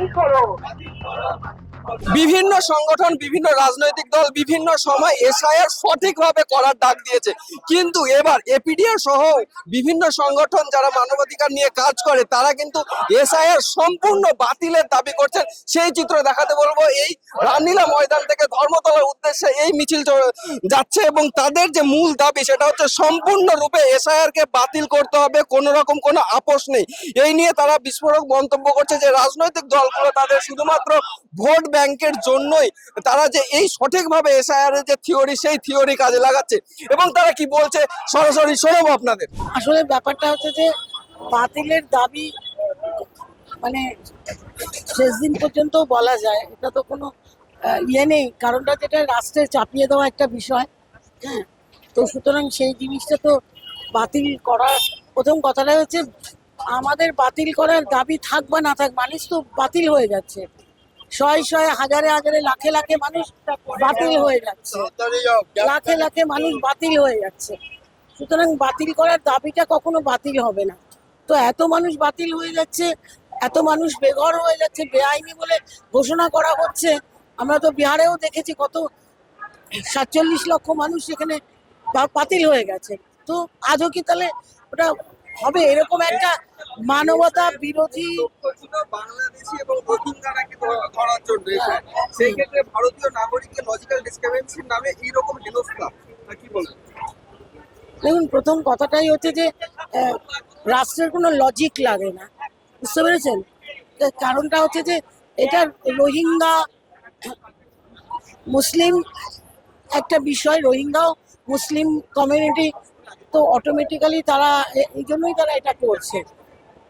বাতিল করো বিভিন্ন সংগঠন, বিভিন্ন রাজনৈতিক দল, বিভিন্ন সময় এসআইআর সঠিকভাবে করার ডাক দিয়েছে। কিন্তু এবার এপিডিআর সহ বিভিন্ন সংগঠন যারা মানবাধিকার নিয়ে কাজ করে, তারা কিন্তু এসআইআর সম্পূর্ণ বাতিলের দাবি করছেন। সেই চিত্র দেখাতে বলব, এই রানীলা ময়দান থেকে ধর্মতলার উদ্দেশ্যে এই মিছিল যাচ্ছে এবং তাদের যে মূল দাবি, সেটা হচ্ছে সম্পূর্ণরূপে এসআইআর কে বাতিল করতে হবে, কোনো রকম কোনো আপোষ নেই। এই নিয়ে তারা বিস্ফোরক মন্তব্য করছে যে রাজনৈতিক দলগুলো তাদের শুধুমাত্র ভোট ব্যাংকের জন্যই তারা যে এই সঠিকভাবে এসআইআরের যে থিওরি সেই থিওরি কাজে লাগাচ্ছে। এবং তারা কি বলছে? সরাসরি শোনাবো আপনাদের। আসলে ব্যাপারটা হচ্ছে যে, বাতিলের দাবি মানে শেষ দিন পর্যন্ত বলা যায়, এটা তো কোনো ইয়ে নেই। কারণটা যেটা রাষ্ট্রে চাপিয়ে দেওয়া একটা বিষয় হ্যাঁ? তো সুতরাং সেই জিনিসটা তো বাতিল করার, প্রথম কথাটা হচ্ছে, আমাদের বাতিল করার দাবি থাক বা না থাক, মানুষ তো বাতিল হয়ে যাচ্ছে। শয়ে শয়ে হাজারে হাজারে লাখে লাখে মানুষ বাতিল হয়ে যাচ্ছে। লাখে লাখে মানুষ বাতিল হয়ে যাচ্ছে। সুতরাং বাতিল করার দাবিটা কখনো বাতিল হবে না। তো এত মানুষ বাতিল হয়ে যাচ্ছে, এত মানুষ বেঘর হয়ে যাচ্ছে, বেআইনি বলে ঘোষণা করা হচ্ছে। আমরা তো বিহারেও দেখেছি কত সাতচল্লিশ লক্ষ মানুষ সেখানে বাতিল হয়ে গেছে। তো আজও কি তাহলে ওটা হবে এরকম একটা মানবতা বিরোধী বাংলাদেশি এবং রোহিঙ্গারাকে ধরার জন্য সেই ক্ষেত্রে ভারতীয় নাগরিকের লজিক্যাল ডিসক্রিমিনেশন নামে এইরকম হেনস্থা কি বলবেন দেখুন প্রথম কথাটাই হচ্ছে যে রাষ্ট্রের কোনো লজিক লাগে না। বুঝতে পেরেছেন? কারণটা হচ্ছে যে এটা রোহিঙ্গা মুসলিম একটা বিষয় রোহিঙ্গাও মুসলিম কমিউনিটি তো অটোমেটিক্যালি তারা এই জন্যই তারা এটা করছে।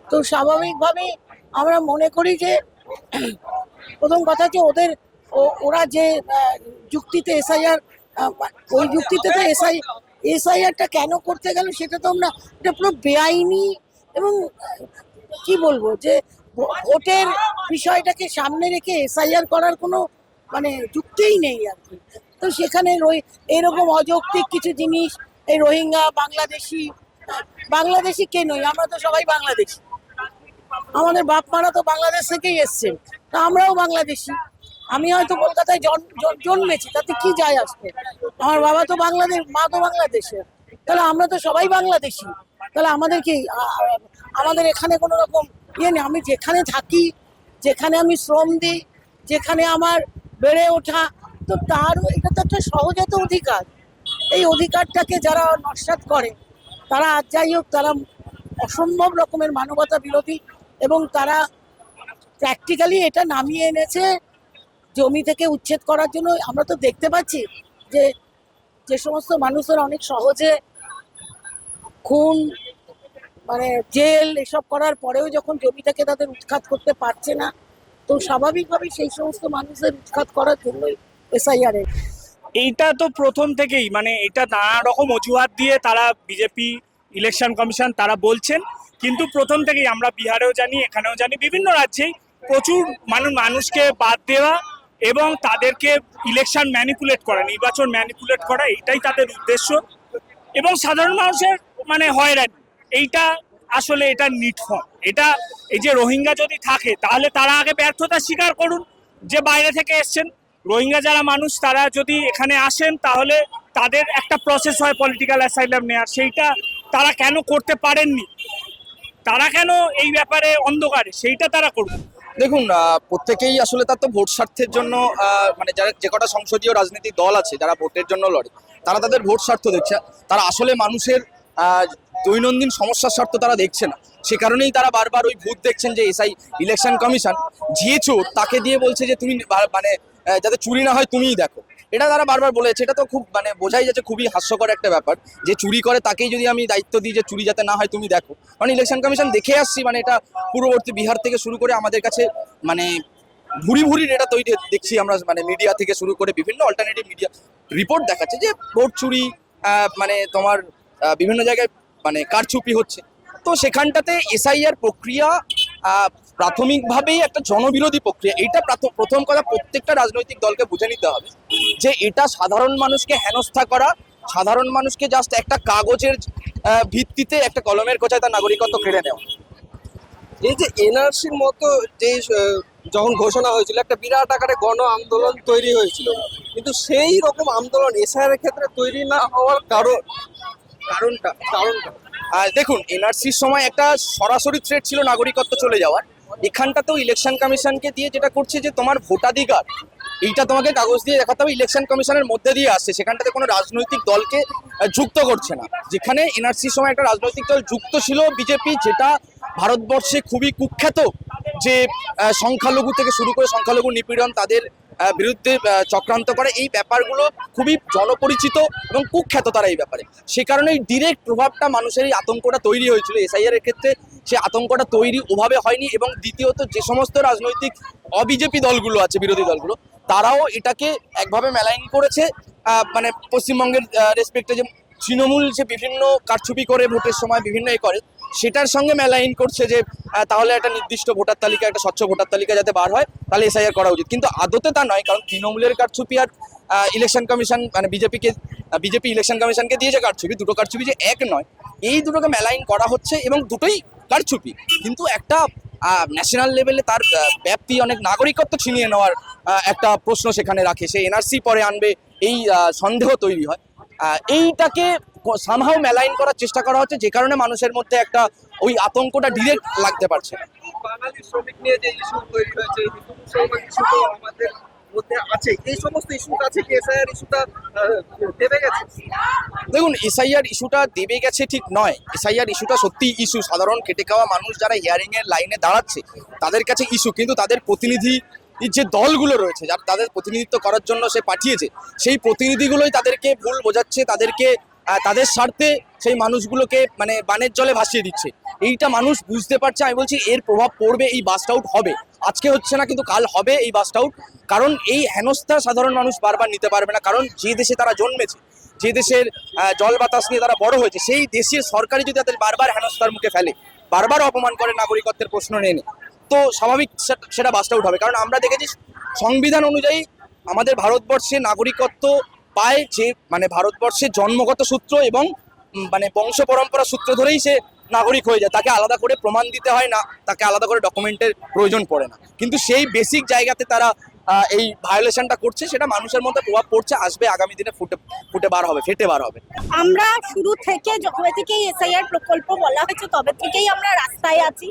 তো স্বাভাবিকভাবেই আমরা মনে করি যে, প্রথম কথা যে ওদের ওরা যে যুক্তিতে এসআইআর ওই যুক্তিতে তো এসআই, এসআইআরটা কেন করতে গেল সেটা তো আমরা, এটা পুরো বেআইনি এবং কি বলব যে ভোটের বিষয়টাকে সামনে রেখে এসআইআর করার কোনো মানে যুক্তিই নেই আর কি। তো সেখানে রই- এরকম অযৌক্তিক কিছু জিনিস এই রোহিঙ্গা, বাংলাদেশি বাংলাদেশি কে নই? আমরা তো সবাই বাংলাদেশি। আমাদের বাপ মারা তো বাংলাদেশ থেকেই এসছেন তা আমরাও বাংলাদেশি। আমি হয়তো কলকাতায় জন- জন- জন্মেছি, তাতে কি যায় আসবে? আমার বাবা তো বাংলাদেশ, মা তো বাংলাদেশের তাহলে আমরা তো সবাই বাংলাদেশি। তাহলে আমাদের কি আমাদের এখানে কোনো রকম ইয়ে নেই? আমি যেখানে থাকি, যেখানে আমি শ্রম দিই, যেখানে আমার বেড়ে ওঠা, তো তার, এটা তো একটা সহজাত অধিকার। এই অধিকারটাকে যারা নস্বাত করে, তারা আজ যাই হোক, তারা অসম্ভব রকমের মানবতা বিরোধী এবং তারা প্র্যাকটিক্যালি এটা নামিয়ে এনেছে জমি থেকে উচ্ছেদ করার জন্য। আমরা তো দেখতে পাচ্ছি যে যে সমস্ত মানুষেরা অনেক সহজে খুন মানে জেল এসব করার পরেও যখন জমি থেকে তাদের উৎখাত করতে পারছে না, তো স্বাভাবিকভাবেই সেই সমস্ত মানুষদের উৎখাত করার জন্যই এসআইআর এইটা তো প্রথম থেকেই মানে এটা নানা রকম অজুহাত দিয়ে তারা বিজেপি ইলেকশন কমিশন তারা বলছেন। কিন্তু প্রথম থেকেই আমরা বিহারেও জানি, এখানেও জানি, বিভিন্ন রাজ্যেই প্রচুর মানুষ মানুষকে বাদ দেওয়া এবং তাদেরকে ইলেকশন ম্যানিপুলেট করা, নির্বাচন ম্যানিপুলেট করা, এইটাই তাদের উদ্দেশ্য। এবং সাধারণ মানুষের মানে হয়রানি, এইটা আসলে এটা নিট ফর্ম এটা এই যে রোহিঙ্গা যদি থাকে, তাহলে তারা আগে ব্যর্থতা স্বীকার করুন যে বাইরে থেকে এসছেন। রোহিঙ্গা যারা মানুষ, তারা যদি এখানে আসেন, তাহলে তাদের একটা প্রসেস হয় পলিটিক্যাল অ্যাসাইলাম নেওয়ার সেইটা তারা কেন করতে পারেননি? তারা কেন এই ব্যাপারে অন্ধকারে? সেইটা তারা করুন দেখুন প্রত্যেকেই আসলে তার তো ভোট স্বার্থের জন্য মানে যারা যে কটা সংসদীয় রাজনৈতিক দল আছে, যারা ভোটের জন্য লড়ে, তারা তাদের ভোট স্বার্থ দেখছে। তারা আসলে মানুষের দৈনন্দিন সমস্যার স্বার্থ তারা দেখছে না। সে কারণেই তারা বারবার ওই ভূত দেখছেন যে এসআই ইলেকশন কমিশন যে তাকে দিয়ে বলছে যে তুমি মানে যাতে চুরি না হয় তুমিই দেখো। এটা তারা বারবার বলেছে, এটা তো খুব মানে বোঝাই যাচ্ছে খুবই হাস্যকর একটা ব্যাপার, যে চুরি করে তাকেই যদি আমি দায়িত্ব দিই যে চুরি যাতে না হয় তুমি দেখো। মানে ইলেকশন কমিশন দেখে আসছি মানে এটা পূর্ববর্তী বিহার থেকে শুরু করে আমাদের কাছে মানে ভুরি ভুরি এটা তৈরি দেখছি আমরা মানে মিডিয়া থেকে শুরু করে বিভিন্ন অল্টারনেটিভ মিডিয়া রিপোর্ট দেখাচ্ছে যে ভোট চুরি মানে তোমার বিভিন্ন জায়গায় মানে কারচুপি হচ্ছে। তো সেখানটাতে এসআইআর প্রক্রিয়া প্রাথমিকভাবেই একটা জনবিরোধী প্রক্রিয়া। এটা প্রাথ- প্রথম কথা প্রত্যেকটা রাজনৈতিক দলকে বুঝে নিতে হবে যে এটা সাধারণ মানুষকে হেনস্থা করা, সাধারণ মানুষকে জাস্ট একটা কাগজের ভিত্তিতে একটা কলমের কোচায় তার নাগরিকত্ব কেড়ে নেওয়া। এই যে এনআরসির মতো যে যখন ঘোষণা হয়েছিল, একটা বিরাট আকারে গণ আন্দোলন তৈরি হয়েছিল। কিন্তু সেই রকম আন্দোলন এসআইআর ক্ষেত্রে তৈরি না হওয়ার কারণ, কারণটা কারণটা। আর দেখুন এনআরসির সময় একটা সরাসরি থ্রেট ছিল নাগরিকত্ব চলে যাওয়ার। এখানটাতেও ইলেকশন কমিশনকে দিয়ে যেটা করছে যে তোমার ভোটাধিকার, এইটা তোমাকে কাগজ দিয়ে দেখাতে হবে ইলেকশন কমিশনের মধ্যে দিয়ে আসছে। সেখানটাতে কোনো রাজনৈতিক দলকে যুক্ত করছে না। যেখানে এনআরসির সময় একটা রাজনৈতিক দল যুক্ত ছিল বিজেপি যেটা ভারতবর্ষে খুবই কুখ্যাত যে সংখ্যালঘু থেকে শুরু করে সংখ্যালঘু নিপীড়ন তাদের বিরুদ্ধে চক্রান্ত করে। এই ব্যাপারগুলো খুবই জনপরিচিত এবং কুখ্যাত তারা এই ব্যাপারে। সে কারণে ডিরেক্ট প্রভাবটা মানুষের এই আতঙ্কটা তৈরি হয়েছিল। এসআইআর এর ক্ষেত্রে সে আতঙ্কটা তৈরি ওভাবে হয়নি এবং দ্বিতীয়ত যে সমস্ত রাজনৈতিক অবিজেপি দলগুলো আছে, বিরোধী দলগুলো, তারাও এটাকে একভাবে মেলাইন করেছে। মানে পশ্চিমবঙ্গের রেসপেক্টে যে তৃণমূল যে বিভিন্ন কারচুপি করে ভোটের সময় বিভিন্ন এ করে সেটার সঙ্গে মেলাইন করছে যে তাহলে একটা নির্দিষ্ট ভোটার তালিকা, একটা স্বচ্ছ ভোটার তালিকা যাতে বার হয়, তাহলে এসআইআর করা উচিত। কিন্তু আদতে তা নয়, কারণ তৃণমূলের কারচুপি আর ইলেকশন কমিশন মানে বিজেপিকে বিজেপি ইলেকশন কমিশনকে দিয়েছে কারচুপি, দুটো কারচুপি যে এক নয়, এই দুটোকে মেলাইন করা হচ্ছে এবং দুটোই কারচুপি। কিন্তু একটা ন্যাশনাল লেভেলে তার ব্যাপ্তি অনেক নাগরিকত্ব ছিনিয়ে নেওয়ার একটা প্রশ্ন সেখানে রাখে। সে এনআরসি পরে আনবে, এই সন্দেহ তৈরি হয়। এইটাকে সামহাও মেলাইন করার চেষ্টা করা হচ্ছে যে কারণে মানুষের মধ্যে একটা ওই আতঙ্কটা ডিরেক্ট লাগতে পারছে না। বাঙালি শ্রমিক নিয়ে যে ইস্যু তৈরি হয়েছে হিন্দু মুসলমান ইস্যু তো আমাদের মধ্যে আছে। এই সমস্ত ইস্যু আছে কি এসআইআর ইস্যুটা দেবে গেছে? দেখুন এসআইআর ইস্যুটা দেবে গেছে ঠিক নয়। এসআইআর ইস্যুটা সত্যি ইস্যু সাধারণ কেটে খাওয়া মানুষ যারা হিয়ারিং এর লাইনে দাঁড়াচ্ছে তাদের কাছে ইস্যু কিন্তু তাদের প্রতিনিধি যে দলগুলো রয়েছে যারা তাদের প্রতিনিধিত্ব করার জন্য সে পাঠিয়েছে সেই প্রতিনিধিগুলোই তাদেরকে ভুল বোঝাচ্ছে তাদেরকে তাদের স্বার্থে সেই মানুষগুলোকে মানে বানের জলে ভাসিয়ে দিচ্ছে। এইটা মানুষ বুঝতে পারছে আমি বলছি এর প্রভাব পড়বে এই বাস্ট আউট হবে। আজকে হচ্ছে না কিন্তু কাল হবে এই বাস্ট আউট কারণ এই হেনস্থা সাধারণ মানুষ বারবার নিতে পারবে না কারণ যে দেশে তারা জন্মেছে যে দেশের জল বাতাস নিয়ে তারা বড় হয়েছে সেই দেশের সরকারি যদি তাদের বারবার হেনস্থার মুখে ফেলে বারবার অপমান করে নাগরিকত্বের প্রশ্ন নিয়ে নে, তো স্বাভাবিক সেটা বাস্ট আউট হবে। কারণ আমরা দেখেছি সংবিধান অনুযায়ী আমাদের ভারতবর্ষে নাগরিকত্ব পায় যে মানে ভারতবর্ষের জন্মগত সূত্র এবং মানে বংশ পরম্পরা সূত্র ধরেই সে নাগরিক হয়ে যায়। তাকে আলাদা করে প্রমাণ দিতে হয় না, তাকে আলাদা করে ডকুমেন্টের প্রয়োজন পড়ে না। কিন্তু সেই বেসিক জায়গাতে তারা এই ভায়োলেশনটা করছে, সেটা মানুষের মধ্যে প্রভাব পড়ছে, আসবে আগামী দিনে ফুটে ফুটে বার হবে, ফেটে বার হবে। আমরা শুরু থেকে যবে থেকেই এসআইআর প্রকল্প বলা হয়েছে, তবে থেকেই আমরা রাস্তায় আছি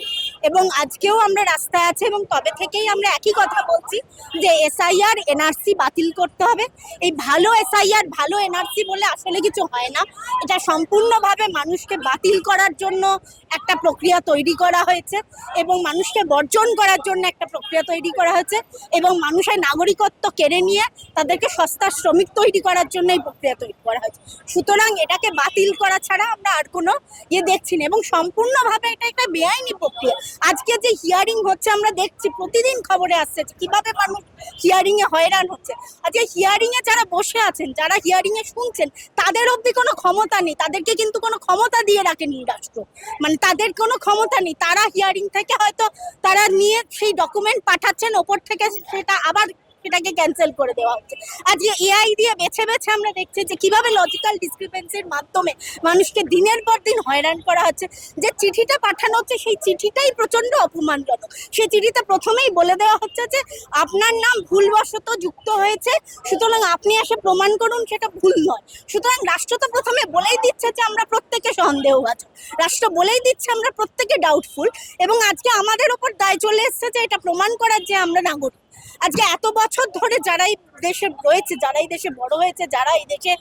এবং আজকেও আমরা রাস্তায় আছি এবং তবে থেকেই আমরা একই কথা বলছি যে এসআইআর এনআরসি বাতিল করতে হবে। এই ভালো এসআইআর ভালো এনআরসি বলে আসলে কিছু হয় না। এটা সম্পূর্ণভাবে মানুষকে বাতিল করার জন্য একটা প্রক্রিয়া তৈরি করা হয়েছে এবং মানুষকে বর্জন করার জন্য একটা প্রক্রিয়া তৈরি করা হয়েছে এবং মানুষের নাগরিকত্ব কেড়ে নিয়ে তাদেরকে সস্তা শ্রমিক তৈরি করার জন্য এই প্রক্রিয়া তৈরি করা হয়েছে। সুতরাং এটাকে বাতিল করা ছাড়া আমরা আর কোনো ইয়ে দেখছি না এবং সম্পূর্ণভাবে এটা একটা বেআইনি প্রক্রিয়া। আজকে যে হিয়ারিং হচ্ছে, আমরা দেখছি, প্রতিদিন খবরে আসছে কীভাবে মানুষ হিয়ারিং এ হয়রান হচ্ছে। আজকে হিয়ারিং এ যারা বসে আছেন, যারা হিয়ারিং এ শুনছেন, তাদের অবধি কোনো ক্ষমতা নেই। তাদেরকে কিন্তু কোনো ক্ষমতা দিয়ে রাখেনি রাষ্ট্র। মানে তাদের কোনো ক্ষমতা নেই। তারা হিয়ারিং থেকে হয়তো তারা নিয়ে সেই ডকুমেন্ট পাঠাচ্ছেন, ওপর থেকে সেটা আবার সেটাকে ক্যান্সেল করে দেওয়া হচ্ছে। আজকে এআই দিয়ে বেছে বেছে আমরা দেখছি যে কীভাবে লজিক্যাল ডিসক্রিপেন্সির মাধ্যমে মানুষকে দিনের পর দিন হয়রান করা হচ্ছে। যে চিঠিটা পাঠানো হচ্ছে, সেই চিঠিটাই প্রচণ্ড অপমানজনক। সেই চিঠিতে প্রথমেই বলে দেওয়া হচ্ছে যে, আপনার নাম ভুলবশত যুক্ত হয়েছে। সুতরাং আপনি এসে প্রমাণ করুন, সেটা ভুল নয়। সুতরাং রাষ্ট্র তো প্রথমে বলেই দিচ্ছে যে, আমরা প্রত্যেকে সন্দেহভাজন। রাষ্ট্র বলেই দিচ্ছে, আমরা প্রত্যেকে ডাউটফুল এবং আজকে আমাদের ওপর দায় চলে এসেছে যে, এটা প্রমাণ করার যে আমরা নাগরিক। আজকে এত বছর ধরে যারাই দেশে রয়েছে, যারা এই দেশে বড় হয়েছে, যারা এই দেশে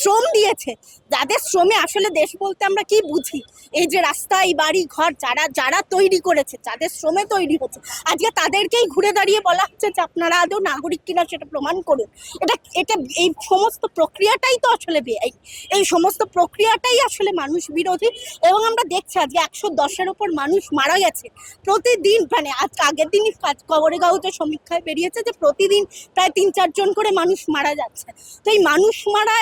শ্রম দিয়েছে, যাদের শ্রমে আসলে দেশ বলতে আমরা কি বুঝি? এই যে রাস্তা, এই বাড়ি, ঘর, যারা যারা তৈরি করেছে, যাদের শ্রমে তৈরি হচ্ছে, আজকে তাদেরকেই ঘুরে দাঁড়িয়ে বলা হচ্ছে যে আপনারা আদৌ নাগরিক কিনা সেটা প্রমাণ করুন। এটা এটা, এই সমস্ত প্রক্রিয়াটাই তো আসলে বেআইন। এই সমস্ত প্রক্রিয়াটাই আসলে মানুষ বিরোধী এবং আমরা দেখছি আজকে একশো দশের ওপর মানুষ মারা গেছে। প্রতিদিন মানে আজ আগের দিনই খবরে কাগজে সমীক্ষায় বেরিয়েছে যে প্রতিদিন প্রায় তিন চারজন করে মানুষ মারা যাচ্ছে। তো এই মানুষ মারা,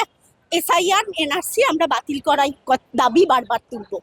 এসআইআর, এনআরসি আমরা বাতিল করাই দাবি বারবার তুলবো।